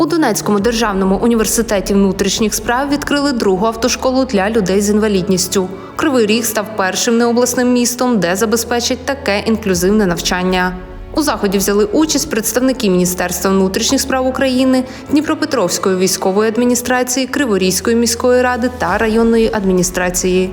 У Донецькому державному університеті внутрішніх справ відкрили другу автошколу для людей з інвалідністю. Кривий Ріг став першим необласним містом, де забезпечать таке інклюзивне навчання. У заході взяли участь представники Міністерства внутрішніх справ України, Дніпропетровської військової адміністрації, Криворізької міської ради та районної адміністрації.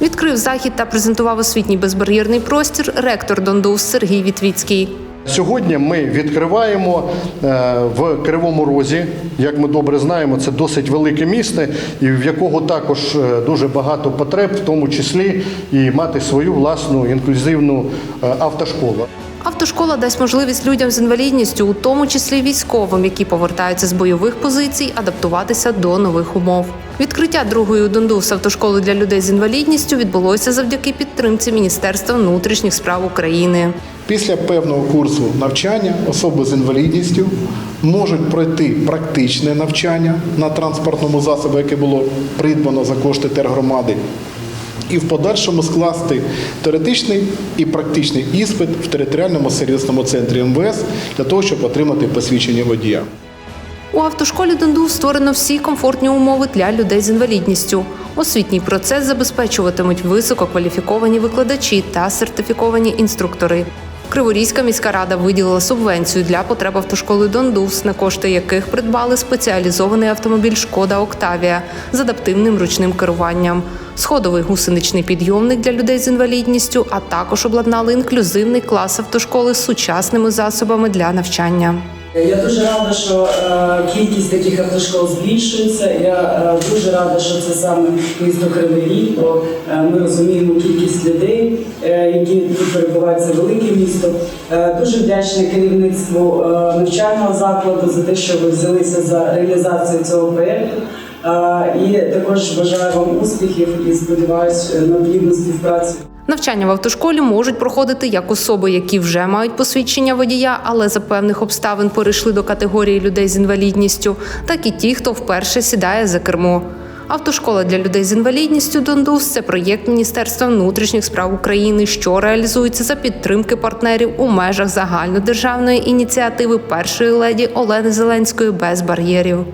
Відкрив захід та презентував освітній безбар'єрний простір ректор Дондус Сергій Вітвіцький. Сьогодні ми відкриваємо е, в Кривому Розі. Як ми добре знаємо, це досить велике місто, і в якого також е, дуже багато потреб, в тому числі і мати свою власну інклюзивну е, автошколу. Автошкола дасть можливість людям з інвалідністю, у тому числі військовим, які повертаються з бойових позицій, адаптуватися до нових умов. Відкриття другої у Дондус автошколи для людей з інвалідністю відбулося завдяки підтримці Міністерства внутрішніх справ України. Після певного курсу навчання особи з інвалідністю можуть пройти практичне навчання на транспортному засобі, яке було придбано за кошти тергромади, і в подальшому скласти теоретичний і практичний іспит в територіальному сервісному центрі МВС для того, щоб отримати посвідчення водія. У автошколі Дондус створено всі комфортні умови для людей з інвалідністю. Освітній процес забезпечуватимуть висококваліфіковані викладачі та сертифіковані інструктори. Криворізька міська рада виділила субвенцію для потреб автошколи Дондус, на кошти яких придбали спеціалізований автомобіль Шкода Октавія з адаптивним ручним керуванням, сходовий гусеничний підйомник для людей з інвалідністю, а також обладнали інклюзивний клас автошколи з сучасними засобами для навчання. Я дуже рада, що е, кількість таких автошкол збільшується. Я е, дуже рада, що це саме місто Кривий бо е, ми розуміємо кількість людей, тут перебувають. Це велике місто. Е, дуже вдячна керівництву е, навчального закладу за те, що ви взялися за реалізацію цього проєкту. Е, і також бажаю вам успіхів і сподіваюся на плідну співпрацю. Навчання в автошколі можуть проходити як особи, які вже мають посвідчення водія, але за певних обставин перейшли до категорії людей з інвалідністю, так і ті, хто вперше сідає за кермо. Автошкола для людей з інвалідністю Дондус це проєкт Міністерства внутрішніх справ України, що реалізується за підтримки партнерів у межах загальнодержавної ініціативи першої леді Олени Зеленської без бар'єрів.